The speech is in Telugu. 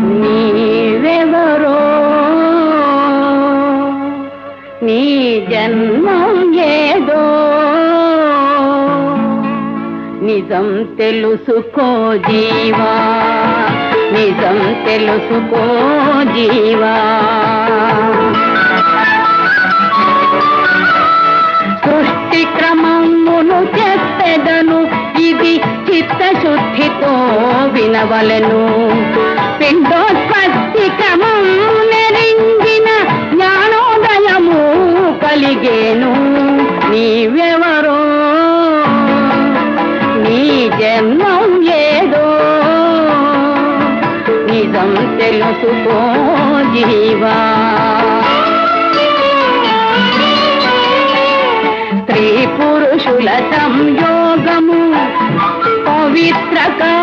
నీవెవరో? నీ జన్మం ఏదో? నిజం తెలుసుకో జీవా నిజం తెలుసుకో జీవా. సృష్టి క్రమమును చెప్పెదను ఇది చిత్తశుద్ధితో వినవలెను. అడిగేను నీవెవరో? నీ జన్మం ఏదో? నిజం తెలుసుకో జీవా. స్త్రీ పురుషుల సంయోగము పవిత్ర